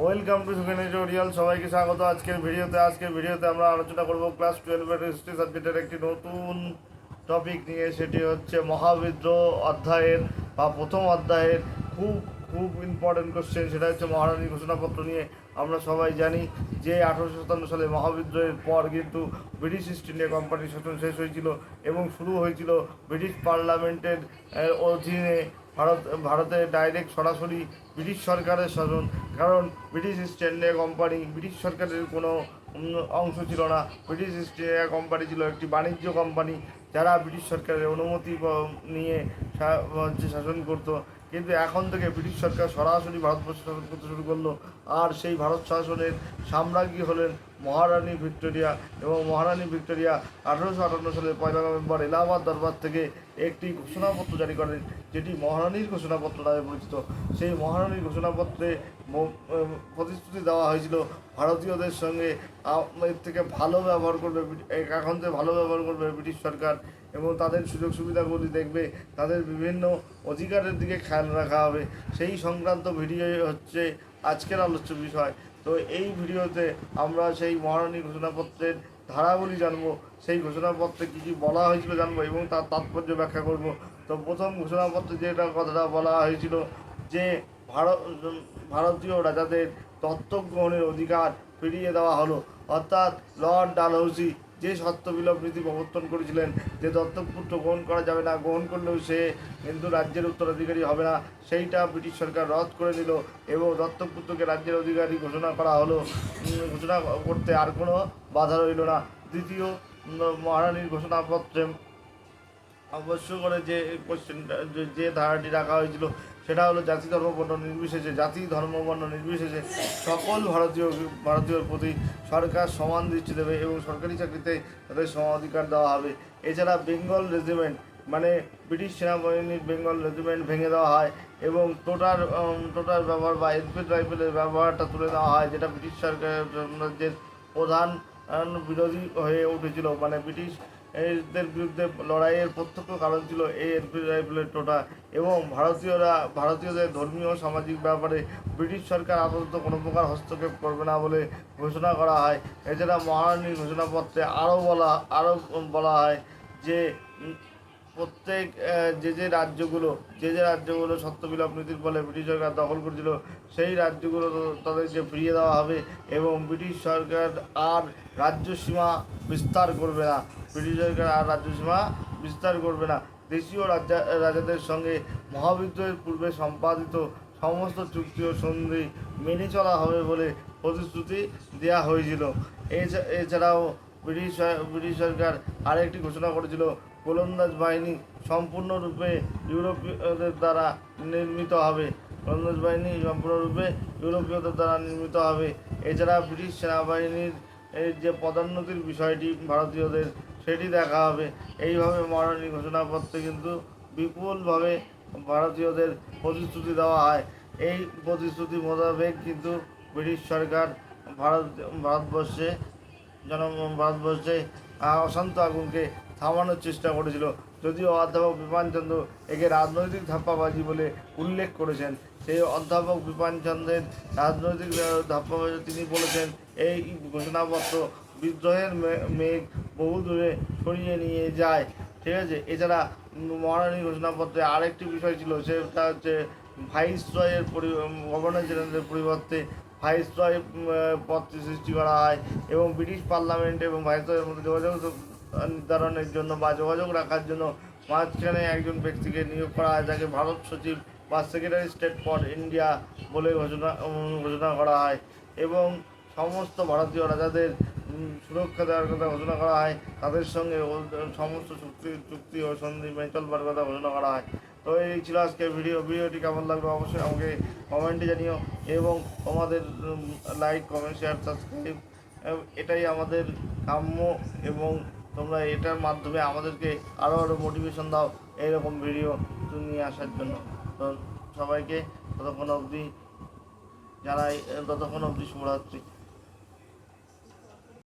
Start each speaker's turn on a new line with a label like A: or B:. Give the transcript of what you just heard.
A: Welcome to Sukhen tutorial সবাইকে স্বাগত আজকের ভিডিওতে। আজকের ভিডিওতে আমরা আলোচনা করব ক্লাস টুয়েলভের হিস্ট্রি সাবজেক্টের একটি নতুন টপিক নিয়ে। সেটি হচ্ছে মহাবিদ্রোহ অধ্যায়ের বা প্রথম অধ্যায়ের খুব খুব ইম্পর্টেন্ট কোশ্চেন সেটা হচ্ছে মহারানী ঘোষণাপত্র নিয়ে। আমরা সবাই জানি যে আঠারোশো সাতান্ন সালে মহাবিদ্রোহের পর কিন্তু ব্রিটিশ ইস্ট ইন্ডিয়া কোম্পানির শাসন শেষ হয়েছিল এবং শুরু হয়েছিল ব্রিটিশ পার্লামেন্টের অধীনে ভারত, ভারতে ডাইরেক্ট সরাসরি ব্রিটিশ সরকারের শাসন। কারণ British East India company British সরকারের কোনো অংশ ছিল না। ব্রিটিশ ইস্ট ইন্ডিয়া কোম্পানি ছিল একটি বাণিজ্য কোম্পানি যারা ব্রিটিশ সরকারের অনুমতি নিয়ে শাসন করতো। কিন্তু এখন থেকে ব্রিটিশ সরকার সরাসরি ভারতবর্ষ শাসন করতে শুরু করল। আর সেই ভারত শাসনের সাম্রাজ্ঞী হলেন মহারানী ভিক্টোরিয়া এবং মহারানী ভিক্টোরিয়া আঠারোশো আটান্ন সালের পয়লা নভেম্বর এলাহাবাদ দরবার থেকে একটি ঘোষণাপত্র জারি করেন, যেটি মহারানীর ঘোষণাপত্র নামে পরিচিত। সেই মহারানীর ঘোষণাপত্রে প্রতিশ্রুতি দেওয়া হয়েছিল, ভারতীয়দের সঙ্গে এর থেকে ভালো ব্যবহার করবে এখন থেকে ভালো ব্যবহার করবে ব্রিটিশ সরকার এবং তাদের সুযোগ সুবিধাগুলি দেখবে, তাদের বিভিন্ন অধিকারের দিকে খেয়াল রাখা হবে। সেই সংক্রান্ত ভিডিও হচ্ছে আজকের আলোচ্য বিষয়। তো এই ভিডিওতে আমরা সেই মহারানী ঘোষণাপত্রের ধারাগুলি জানব, সেই ঘোষণাপত্রে কী কী বলা হয়েছিল জানব এবং তার তাৎপর্য ব্যাখ্যা করব। তো প্রথম ঘোষণাপত্রে যেটা কথাটা বলা হয়েছিল যে ভারত, ভারতীয় রাজাদের দত্তক গ্রহণের অধিকার ফিরিয়ে দেওয়া হলো। অর্থাৎ লর্ড ডালহৌসি যে সত্যবিলোপ নীতি প্রবর্তন করেছিলেন, যে দত্তক পুত্র গ্রহণ করা যাবে না, গ্রহণ করলেও সে কিন্তু রাজ্যের উত্তরাধিকারী হবে না, সেইটা ব্রিটিশ সরকার রদ করে দিল এবং দত্তক পুত্রকে রাজ্যের অধিকারী ঘোষণা করা হলো। ঘোষণা করতে আর কোনো বাধা রইল না। দ্বিতীয় মহারানীর ঘোষণাপত্রে অবশ্য করে যে কোশ্চেনটা যে- যে ধারাটি রাখা হয়েছিল সেটা হলো জাতি ধর্ম বর্ণ নির্বিশেষে, জাতি ধর্ম বর্ণ নির্বিশেষে সকল ভারতীয়, ভারতীয়র প্রতি সরকার সমান দৃষ্টি দেবে এবং সরকারি চাকরিতে তাদের সম অধিকার দেওয়া হবে। এছাড়া বেঙ্গল রেজিমেন্ট মানে ব্রিটিশ সেনাবাহিনীর বেঙ্গল রেজিমেন্ট ভেঙে দেওয়া হয় এবং টোটার টোটার ব্যবহার বা এসপিড রাইফেলের ব্যবহারটা তুলে দেওয়া হয়, যেটা ব্রিটিশ সরকারের সাম্রাজ্যের প্রধান বিরোধী হয়ে উঠেছিল। মানে ব্রিটিশ এদের বিরুদ্ধে লড়াইয়ের প্রত্যক্ষ কারণ ছিল এই এনফিল্ড টোটা এবং ভারতীয়রা, ভারতীয়দের ধর্মীয় সামাজিক ব্যাপারে ব্রিটিশ সরকার আপাতত কোনো প্রকার হস্তক্ষেপ করবে না বলে ঘোষণা করা হয়। এছাড়া মহারানীর ঘোষণাপত্রে আরও বলা আরও বলা হয় যে, প্রত্যেক যে যে রাজ্যগুলো, যে যে রাজ্যগুলো সত্যবিলোপ নীতির ফলে ব্রিটিশ সরকার দখল করেছিল, সেই রাজ্যগুলো তাদেরকে ফিরিয়ে দেওয়া হবে এবং ব্রিটিশ সরকার আর রাজ্য সীমা বিস্তার করবে না। ব্রিটিশ সরকার আর রাজ্য সীমা বিস্তার করবে না। দেশীয় রাজা, রাজাদের সঙ্গে মহাবিদ্রোহের পূর্বে সম্পাদিত সমস্ত চুক্তি ও সন্ধি মেনে চলা হবে বলে প্রতিশ্রুতি দেওয়া হয়েছিল। এছাড়াও ব্রিটিশ ব্রিটিশ সরকার আরেকটি ঘোষণা করেছিল, গোলন্দাজ বাহিনী সম্পূর্ণরূপে ইউরোপীয়দের দ্বারা নির্মিত হবে। গোলন্দাজ বাহিনী সম্পূর্ণরূপে ইউরোপীয়দের দ্বারা নির্মিত হবে। এছাড়া ব্রিটিশ সেনাবাহিনীর যে পদোন্নতির বিষয়টি ভারতীয়দের সেটি দেখা হবে। এইভাবে মহারানী ঘোষণাপত্রে কিন্তু বিপুলভাবে ভারতীয়দের প্রতিশ্রুতি দেওয়া হয়। এই প্রতিশ্রুতি মোতাবেক কিন্তু ব্রিটিশ সরকার ভারত, ভারতবর্ষে জন ভারতবর্ষে অশান্ত আগুনকে থামানোর চেষ্টা করেছিল। যদিও অধ্যাপক বিপানচন্দ্র একে রাজনৈতিক ধাপ্পাবাজি বলে উল্লেখ করেছেন। সেই অধ্যাপক বিপানচন্দ্রের রাজনৈতিক ধাপ্পাবাজি তিনি বলেছেন, এই ঘোষণাপত্র বিদ্রোহের মেঘ বহু দূরে সরিয়ে নিয়ে যায়। ঠিক আছে? এছাড়া মহারানী ঘোষণাপত্রে আরেকটি বিষয় ছিল সেটা হচ্ছে ভাইসরয়ের পরি গভর্নর জেনারেলের পরিবর্তে ভাইসরয় উম, আহ, পদটি সৃষ্টি করা হয় এবং ব্রিটিশ পার্লামেন্ট এবং ভাইসরয়ের মধ্যে যোগাযোগ নির্ধারণের জন্য বা যোগাযোগ রাখার জন্য মাঝখানে একজন ব্যক্তিকে নিয়োগ করা হয় যাকে ভারত সচিব বা সেক্রেটারি স্টেট ফর ইন্ডিয়া বলে ঘোষণা ঘোষণা করা হয়। এবং সমস্ত ভারতীয় রাজাদের সুরক্ষা দেওয়ার কথা ঘোষণা করা হয়। তাদের সঙ্গে সমস্ত চুক্তি চুক্তি ও সন্ধি মেনে চলবার কথা ঘোষণা করা হয়। তো এই ছিল আজকে ভিডিও। ভিডিওটি কেমন লাগল অবশ্যই আমাকে কমেন্টে জানিও এবং তোমাদের লাইক কমেন্ট শেয়ার সাবস্ক্রাইব এটাই আমাদের কাম্য এবং তোমরা এটার মাধ্যমে আমাদেরকে আরও আরও মোটিভেশন দাও এইরকম ভিডিও নিয়ে আসার জন্য। তো সবাইকে ততক্ষণ অবধি জানাই ততক্ষণ অবধি শুভরাত্রি।